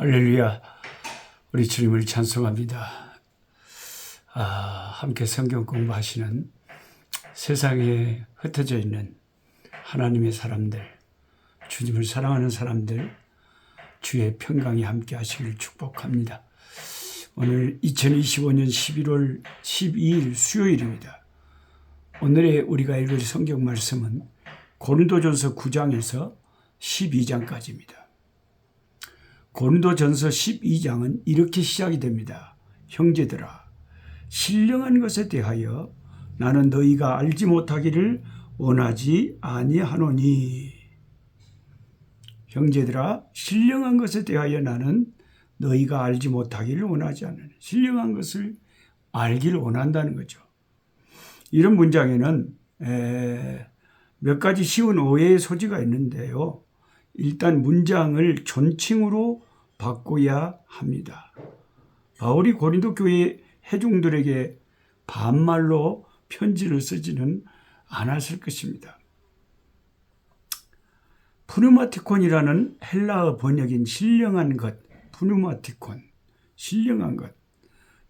할렐루야. 우리 주님을 찬송합니다. 아, 함께 성경 공부하시는 세상에 흩어져 있는 하나님의 사람들, 주님을 사랑하는 사람들, 주의 평강이 함께 하시길 축복합니다. 오늘 2025년 11월 12일 수요일입니다. 오늘의 우리가 읽을 성경 말씀은 고린도전서 9장에서 12장까지입니다. 고린도전서 12장은 이렇게 시작이 됩니다. 형제들아 신령한 것에 대하여 나는 너희가 알지 못하기를 원하지 아니하노니 형제들아 신령한 것에 대하여 나는 너희가 알지 못하기를 원하지 않는 신령한 것을 알기를 원한다는 거죠. 이런 문장에는 몇 가지 쉬운 오해의 소지가 있는데요. 일단 문장을 존칭으로 바꿔야 합니다. 바울이 고린도 교회 회중들에게 반말로 편지를 쓰지는 않았을 것입니다. 푸누마티콘이라는 헬라어 번역인 신령한 것, 푸누마티콘, 신령한 것.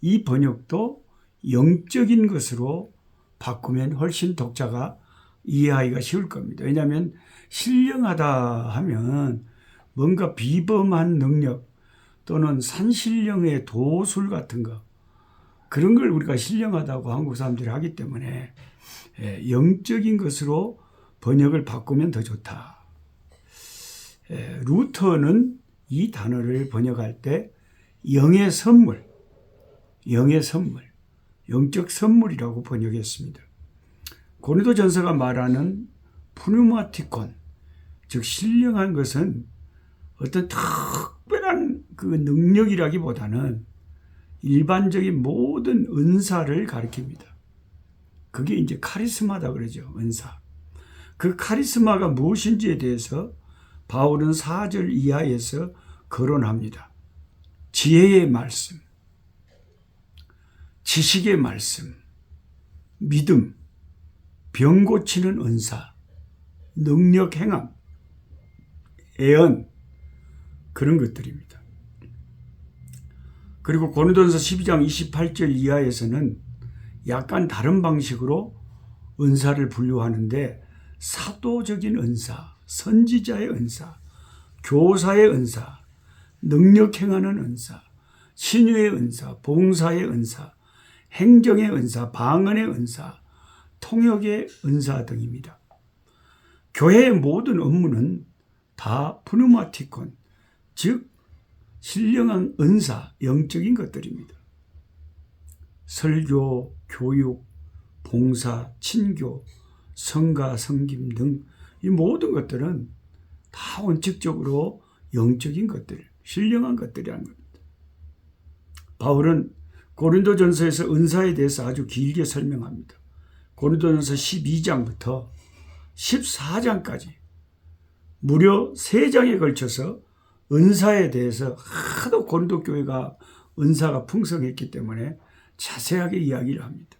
이 번역도 영적인 것으로 바꾸면 훨씬 독자가 이해하기가 쉬울 겁니다. 왜냐하면 신령하다 하면 뭔가 비범한 능력 또는 산신령의 도술 같은 거 그런 걸 우리가 신령하다고 한국 사람들이 하기 때문에 예, 영적인 것으로 번역을 바꾸면 더 좋다. 예, 루터는 이 단어를 번역할 때 영의 선물, 영의 선물, 영적 선물이라고 번역했습니다. 고린도 전서가 말하는 푸뉴마티콘, 즉 신령한 것은 어떤 특별한 그 능력이라기보다는 일반적인 모든 은사를 가리킵니다. 그게 이제 카리스마다 그러죠. 은사. 그 카리스마가 무엇인지에 대해서 바울은 4절 이하에서 거론합니다. 지혜의 말씀, 지식의 말씀, 믿음, 병 고치는 은사, 능력 행함, 애언 그런 것들입니다. 그리고 고린도전서 12장 28절 이하에서는 약간 다른 방식으로 은사를 분류하는데 사도적인 은사, 선지자의 은사, 교사의 은사, 능력 행하는 은사, 신유의 은사, 봉사의 은사, 행정의 은사, 방언의 은사, 통역의 은사 등입니다. 교회의 모든 업무는 다 푸누마티콘, 즉 신령한 은사, 영적인 것들입니다. 설교, 교육, 봉사, 친교, 성가, 성김 등 이 모든 것들은 다 원칙적으로 영적인 것들, 신령한 것들이라는 겁니다. 바울은 고린도전서에서 은사에 대해서 아주 길게 설명합니다. 고린도전서 12장부터 14장까지 무려 3장에 걸쳐서 은사에 대해서 하도 고린도 교회가 은사가 풍성했기 때문에 자세하게 이야기를 합니다.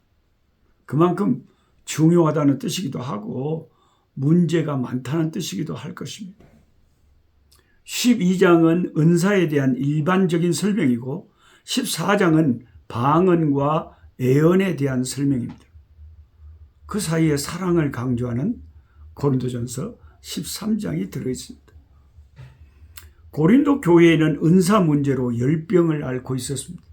그만큼 중요하다는 뜻이기도 하고 문제가 많다는 뜻이기도 할 것입니다. 12장은 은사에 대한 일반적인 설명이고 14장은 방언과 애언에 대한 설명입니다. 그 사이에 사랑을 강조하는 고린도전서 13장이 들어있습니다. 고린도 교회에는 은사 문제로 열병을 앓고 있었습니다.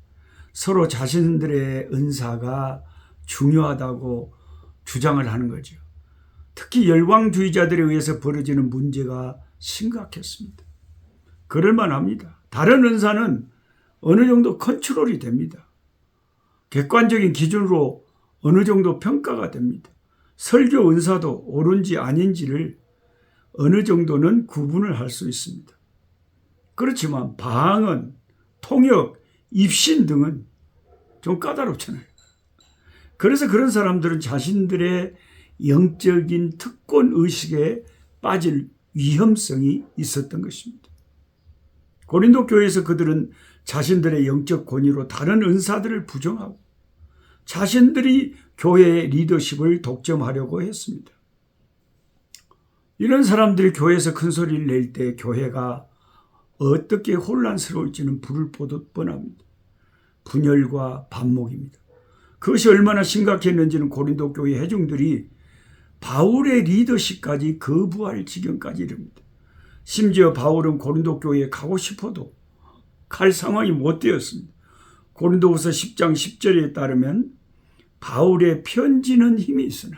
서로 자신들의 은사가 중요하다고 주장을 하는 거죠. 특히 열광주의자들에 의해서 벌어지는 문제가 심각했습니다. 그럴만 합니다. 다른 은사는 어느 정도 컨트롤이 됩니다. 객관적인 기준으로 어느 정도 평가가 됩니다. 설교 은사도 옳은지 아닌지를 어느 정도는 구분을 할 수 있습니다. 그렇지만 방언, 통역, 입신 등은 좀 까다롭잖아요. 그래서 그런 사람들은 자신들의 영적인 특권 의식에 빠질 위험성이 있었던 것입니다. 고린도 교회에서 그들은 자신들의 영적 권위로 다른 은사들을 부정하고 자신들이 교회의 리더십을 독점하려고 했습니다. 이런 사람들이 교회에서 큰 소리를 낼 때 교회가 어떻게 혼란스러울지는 불을 보듯 뻔합니다. 분열과 반목입니다. 그것이 얼마나 심각했는지는 고린도 교회 회중들이 바울의 리더십까지 거부할 지경까지 이릅니다. 심지어 바울은 고린도 교회에 가고 싶어도 갈 상황이 못 되었습니다. 고린도후서 10장 10절에 따르면 바울의 편지는 힘이 있으나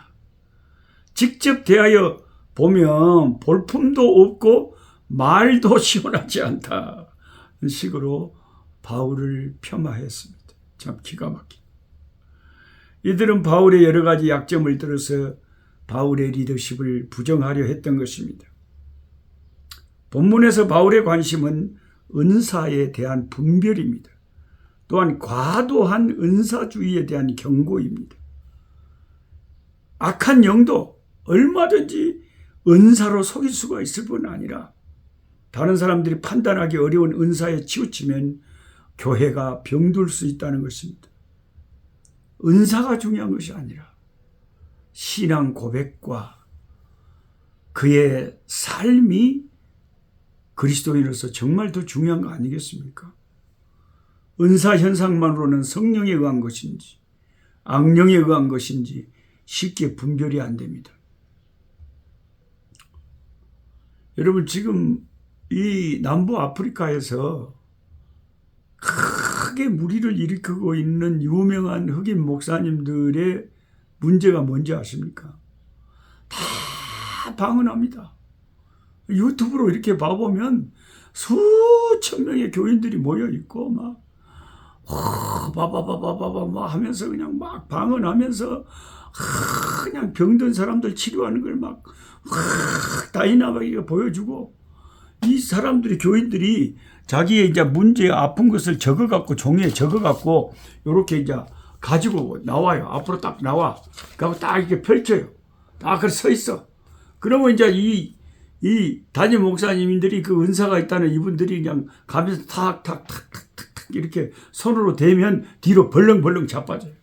직접 대하여 보면 볼품도 없고 말도 시원하지 않다. 이런 식으로 바울을 폄하했습니다. 참 기가 막힌. 이들은 바울의 여러 가지 약점을 들어서 바울의 리더십을 부정하려 했던 것입니다. 본문에서 바울의 관심은 은사에 대한 분별입니다. 또한 과도한 은사주의에 대한 경고입니다. 악한 영도 얼마든지 은사로 속일 수가 있을 뿐 아니라 다른 사람들이 판단하기 어려운 은사에 치우치면 교회가 병들 수 있다는 것입니다. 은사가 중요한 것이 아니라 신앙 고백과 그의 삶이 그리스도인으로서 정말 더 중요한 거 아니겠습니까? 은사 현상만으로는 성령에 의한 것인지 악령에 의한 것인지 쉽게 분별이 안 됩니다. 여러분 지금 이 남부 아프리카에서 크게 무리를 일으키고 있는 유명한 흑인 목사님들의 문제가 뭔지 아십니까? 다 방언합니다. 유튜브로 이렇게 봐보면 수천 명의 교인들이 모여 있고 막 바바바바바바 막 하면서 그냥 막 방언하면서 그냥 병든 사람들 치료하는 걸 막 다이나마게 보여주고 이 사람들이 교인들이 자기의 이제 문제 아픈 것을 적어 갖고 종이에 적어 갖고 요렇게 이제 가지고 나와요. 앞으로 딱 나와. 그리고 딱 이렇게 펼쳐요. 딱 그래 서 있어. 그러면 이제 이, 이 담임 목사님들이 그 은사가 있다는 이분들이 그냥 가면서 탁 탁 탁 탁탁 이렇게 손으로 대면 뒤로 벌렁벌렁 자빠져요.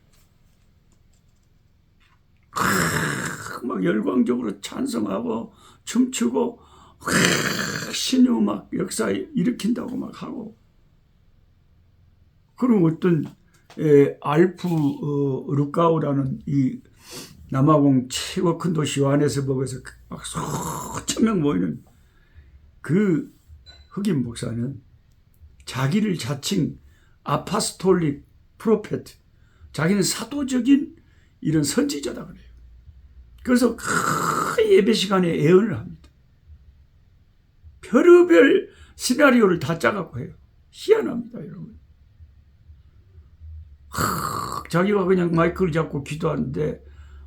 막 열광적으로 찬성하고 춤추고 신유 막 역사 일으킨다고 막 하고 그럼 어떤 에, 알프 어, 루카우라는 이 남아공 최고 큰 도시 요한에서복에서 막 수천 명 모이는 그 흑인 목사는 자기를 자칭 아파스톨릭 프로페트 자기는 사도적인 이런 선지자다 그래요. 그래서 큰 예배 시간에 애언을 합니다. 별의별 시나리오를 다 짜갖고 해요. 희한합니다, 여러분. 하, 자기가 그냥 마이크를 잡고 기도하는데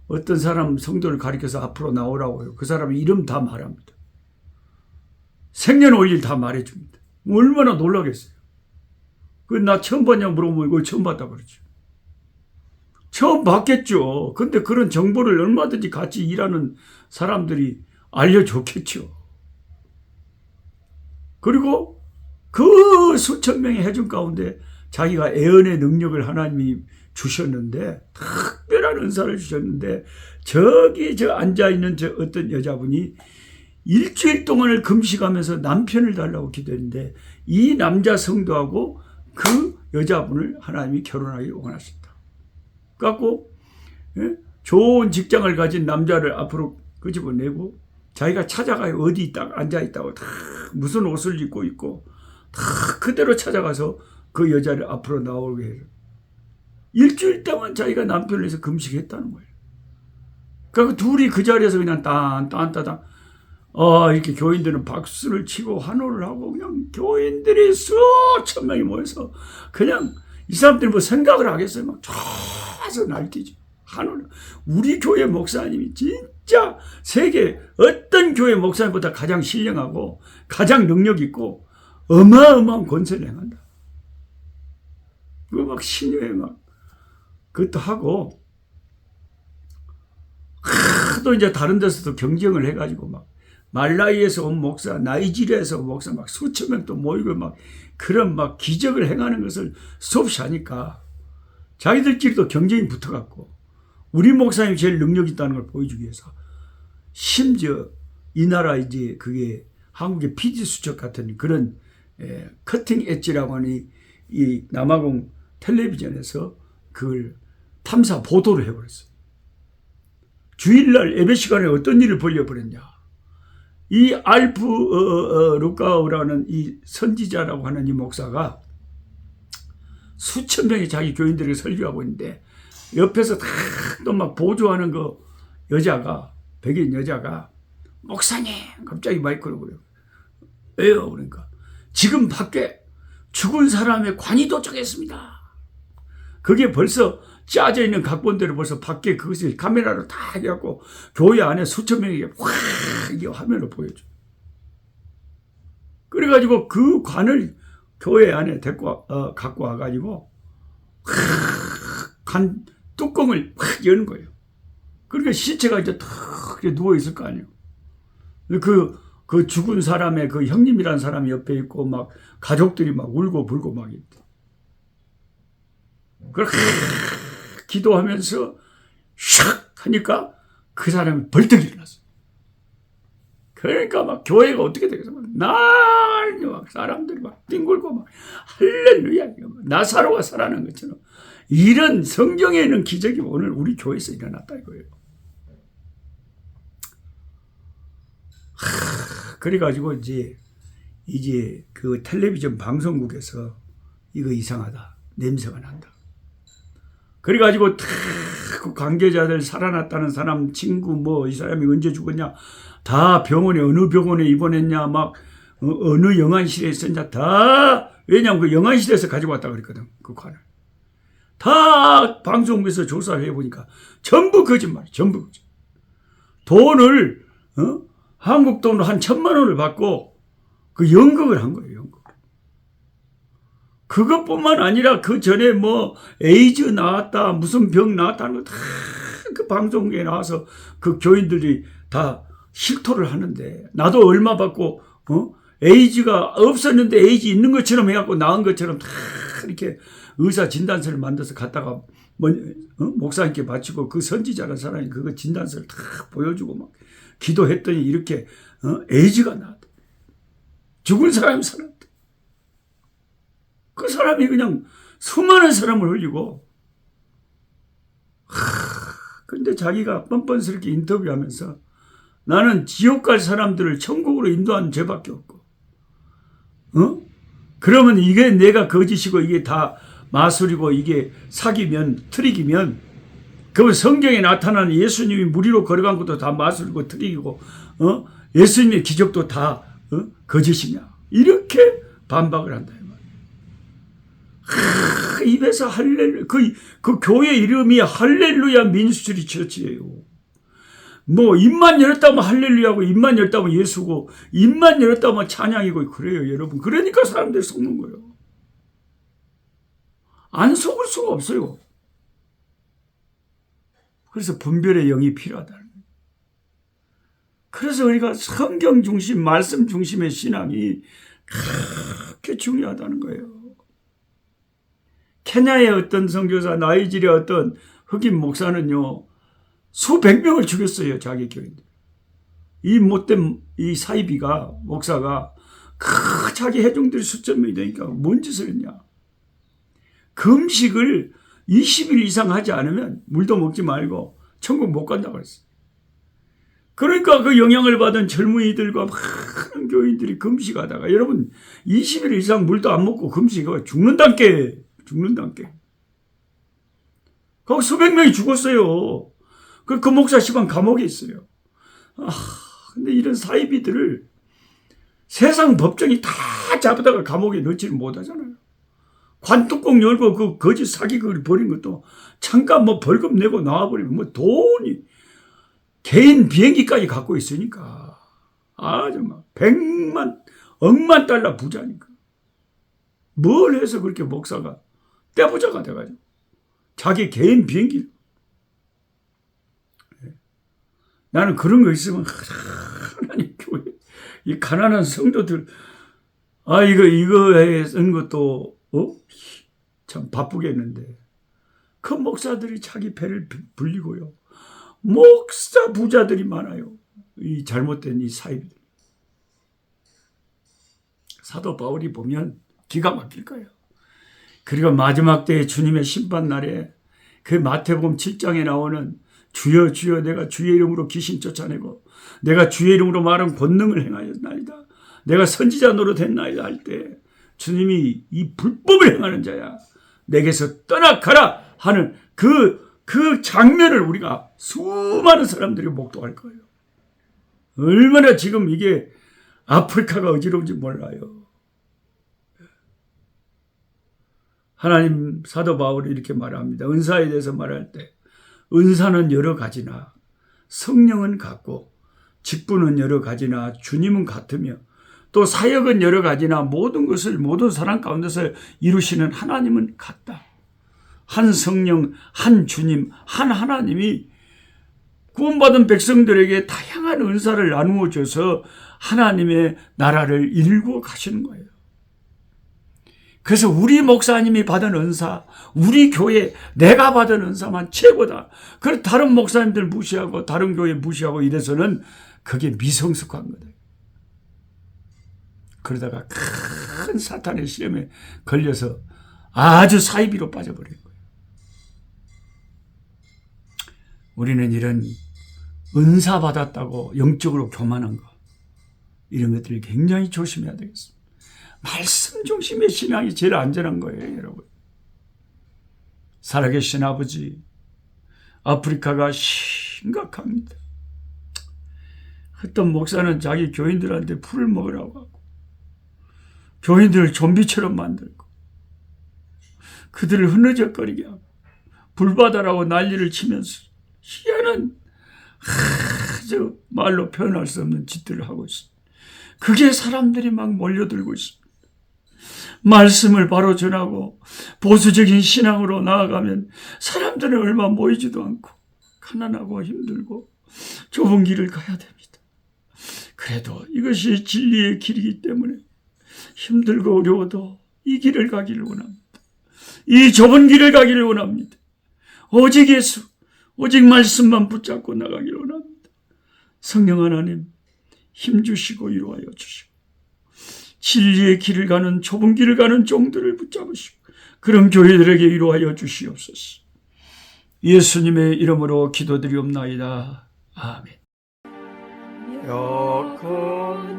어떤 사람 성도를 가리켜서 앞으로 나오라고 해요. 그 사람 이름 다 말합니다. 생년월일 다 말해줍니다. 얼마나 놀라겠어요. 그 나 처음 봤냐 물어보면 이거 처음 봤다 그러죠. 처음 봤겠죠. 근데 그런 정보를 얼마든지 같이 일하는 사람들이 알려줬겠죠. 그리고 그 수천 명의 해준 가운데 자기가 애언의 능력을 하나님이 주셨는데 특별한 은사를 주셨는데 저기 저 앉아 있는 저 어떤 여자분이 일주일 동안을 금식하면서 남편을 달라고 기도했는데 이 남자 성도하고 그 여자분을 하나님이 결혼하기 원하셨다. 갖고 예? 좋은 직장을 가진 남자를 앞으로 끄집어내고 자기가 찾아가요. 어디 딱 앉아 있다고 다 무슨 옷을 입고 있고 다 그대로 찾아가서 그 여자를 앞으로 나오게 해요. 일주일 동안 자기가 남편을 해서 금식했다는 거예요. 그러니까 둘이 그 자리에서 그냥 딴딴따당 어, 이렇게 교인들은 박수를 치고 환호를 하고 그냥 교인들이 수천 명이 모여서 그냥 이 사람들이 뭐 생각을 하겠어요. 막 쫙서 날뛰죠. 환호를. 우리 교회 목사님이 진 짜 세계 어떤 교회 목사님보다 가장 신령하고 가장 능력 있고 어마어마한 권세를 행한다. 그거 막 신유에 막 그것도 하고 하도 이제 다른 데서도 경쟁을 해가지고 막 말라이에서 온 목사, 나이지리아에서 온 목사 막 수천 명 또 모이고 막 그런 막 기적을 행하는 것을 수없이 하니까 자기들끼리도 경쟁이 붙어갖고 우리 목사님이 제일 능력 있다는 걸 보여주기 위해서 심지어 이 나라 이제 그게 한국의 피지 수첩 같은 그런 예, 커팅 엣지라고 하는 이, 이 남아공 텔레비전에서 그걸 탐사 보도를 해버렸어요. 주일날 예배 시간에 어떤 일을 벌려버렸냐. 이 알프 어, 어, 루카우라는 이 선지자라고 하는 이 목사가 수천 명의 자기 교인들에게 설교하고 있는데 옆에서 다또막 보조하는 그 여자가 백인 여자가 목사님 갑자기 마이크로 그래요. 왜요? 그러니까 지금 밖에 죽은 사람의 관이 도착했습니다. 그게 벌써 짜져 있는 각본대로 벌써 밖에 그것을 카메라로 다 해갖고 교회 안에 수천 명에게 확 화면을 보여줘. 그래가지고 그 관을 교회 안에 데리고 와- 어, 갖고 와가지고 간 뚜껑을 확 여는 거예요. 그러니까 시체가 이제 탁 누워 있을 거 아니에요. 그, 그 죽은 사람의 그 형님이란 사람이 옆에 있고 막 가족들이 막 울고 불고 막 있대. 하- 기도하면서 샥 하니까 그 사람이 벌떡 일어났어. 그러니까 막 교회가 어떻게 되겠어? 막 난리 막 사람들이 막 뒹굴고 막 할렐루야. 나사로가 살아난 것처럼 이런 성경에 있는 기적이 오늘 우리 교회에서 일어났다 이거예요. 하, 그래가지고 이제 이제 그 텔레비전 방송국에서 이거 이상하다. 냄새가 난다. 그래가지고 탁그 관계자들 살아났다는 사람 친구 뭐 이 사람이 언제 죽었냐? 다 병원에 어느 병원에 입원했냐? 막 어, 느 영안실에 있었냐? 다 왜냐면 그 영안실에서 가지고 왔다 그랬거든 그 관을 다 방송국에서 조사를 해보니까 전부 거짓말 전부 거짓 돈을 어? 한국 돈으로 한 천만 원을 받고 그 연극을 한 거예요 연극. 그것뿐만 아니라 그 전에 뭐 에이즈 나왔다 무슨 병 나왔다는 거 다 그 방송국에 나와서 그 교인들이 다 실토를 하는데 나도 얼마 받고 어? 에이즈가 없었는데 에이즈 있는 것처럼 해갖고 나은 것처럼 다 이렇게 의사 진단서를 만들어서 갖다가 뭐, 어? 목사님께 바치고 그 선지자라는 사람이 그거 진단서를 다 보여주고 막 기도했더니 이렇게 어? 에이즈가 나왔다. 죽은 사람이 살았다. 그 사람이 그냥 수많은 사람을 흘리고 하, 근데 자기가 뻔뻔스럽게 인터뷰하면서 나는 지옥 갈 사람들을 천국으로 인도하는 죄밖에 없고 어? 그러면 이게 내가 거짓이고 이게 다 마술이고 이게 사기면 트릭이면 그러면 성경에 나타나는 예수님이 무리로 걸어간 것도 다 마술이고 트릭이고 어? 예수님의 기적도 다 어? 거짓이냐 이렇게 반박을 한다. 하, 입에서 할렐루 그, 그 교회 이름이 할렐루야 민수리 처치예요. 뭐 입만 열었다면 할렐루야고 입만 열었다면 예수고 입만 열었다면 찬양이고 그래요 여러분 그러니까 사람들이 속는 거예요 안 속을 수가 없어요 그래서 분별의 영이 필요하다는 거예요 그래서 우리가 성경 중심 말씀 중심의 신앙이 그렇게 중요하다는 거예요 케냐의 어떤 선교사 나이지리아 어떤 흑인 목사는요 수백 명을 죽였어요, 자기 교인들. 이 못된 이 사이비가, 목사가, 그 자기 회중들이 수천 명이 되니까 뭔 짓을 했냐. 금식을 20일 이상 하지 않으면 물도 먹지 말고 천국 못 간다고 그랬어요. 그러니까 그 영향을 받은 젊은이들과 많은 교인들이 금식하다가 여러분 20일 이상 물도 안 먹고 금식하고 죽는단께 죽는단께 거기 수백 명이 죽었어요. 그, 그 목사 시방 감옥에 있어요. 아, 근데 이런 사이비들을 세상 법정이 다 잡아다가 감옥에 넣지를 못하잖아요. 관뚜껑 열고 그 거짓 사기 그걸 버린 것도 잠깐 뭐 벌금 내고 나와버리면 뭐 돈이 개인 비행기까지 갖고 있으니까. 아 정말. 백만 억만 달러 부자니까. 뭘 해서 그렇게 목사가 떼부자가 돼가지고 자기 개인 비행기 나는 그런 거 있으면 하나님 교회 이 가난한 성도들 아 이거 이거에 쓴 것도 어? 참 바쁘겠는데 그 목사들이 자기 배를 불리고요 목사 부자들이 많아요 이 잘못된 이 사이비들 사도 바울이 보면 기가 막힐 거예요. 그리고 마지막 때에 주님의 심판 날에 그 마태복음 7장에 나오는 주여 주여 내가 주의 이름으로 귀신 쫓아내고 내가 주의 이름으로 말한 권능을 행하였나이다. 내가 선지자 노릇했나이다 할 때 주님이 이 불법을 행하는 자야 내게서 떠나가라 하는 그 그 장면을 우리가 수많은 사람들이 목도할 거예요. 얼마나 지금 이게 아프리카가 어지러운지 몰라요. 하나님 사도 바울이 이렇게 말합니다. 은사에 대해서 말할 때 은사는 여러 가지나 성령은 같고 직분은 여러 가지나 주님은 같으며 또 사역은 여러 가지나 모든 것을 모든 사람 가운데서 이루시는 하나님은 같다. 한 성령, 한 주님, 한 하나님이 구원받은 백성들에게 다양한 은사를 나누어 줘서 하나님의 나라를 일구어 가시는 거예요. 그래서 우리 목사님이 받은 은사, 우리 교회 내가 받은 은사만 최고다. 그래 다른 목사님들 무시하고 다른 교회 무시하고 이래서는 그게 미성숙한 거다. 그러다가 큰 사탄의 시험에 걸려서 아주 사이비로 빠져버린 거예요. 우리는 이런 은사 받았다고 영적으로 교만한 거 이런 것들을 굉장히 조심해야 되겠습니다. 말씀 중심의 신앙이 제일 안전한 거예요, 여러분. 살아계신 아버지, 아프리카가 심각합니다. 어떤 목사는 자기 교인들한테 풀을 먹으라고 하고, 교인들을 좀비처럼 만들고, 그들을 흐느적거리게 하고, 불바다라고 난리를 치면서, 희한한, 아주 말로 표현할 수 없는 짓들을 하고 있습니다. 그게 사람들이 막 몰려들고 있습니다. 말씀을 바로 전하고 보수적인 신앙으로 나아가면 사람들은 얼마 모이지도 않고 가난하고 힘들고 좁은 길을 가야 됩니다. 그래도 이것이 진리의 길이기 때문에 힘들고 어려워도 이 길을 가기를 원합니다. 이 좁은 길을 가기를 원합니다. 오직 예수, 오직 말씀만 붙잡고 나가기를 원합니다. 성령 하나님 힘주시고 이루하여 주시고 진리의 길을 가는 좁은 길을 가는 종들을 붙잡으시고 그런 교회들에게 이루하여 주시옵소서. 예수님의 이름으로 기도드리옵나이다. 아멘.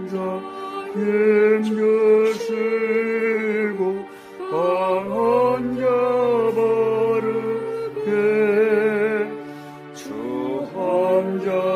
자 힘주시고 강한 자 바르게 주함자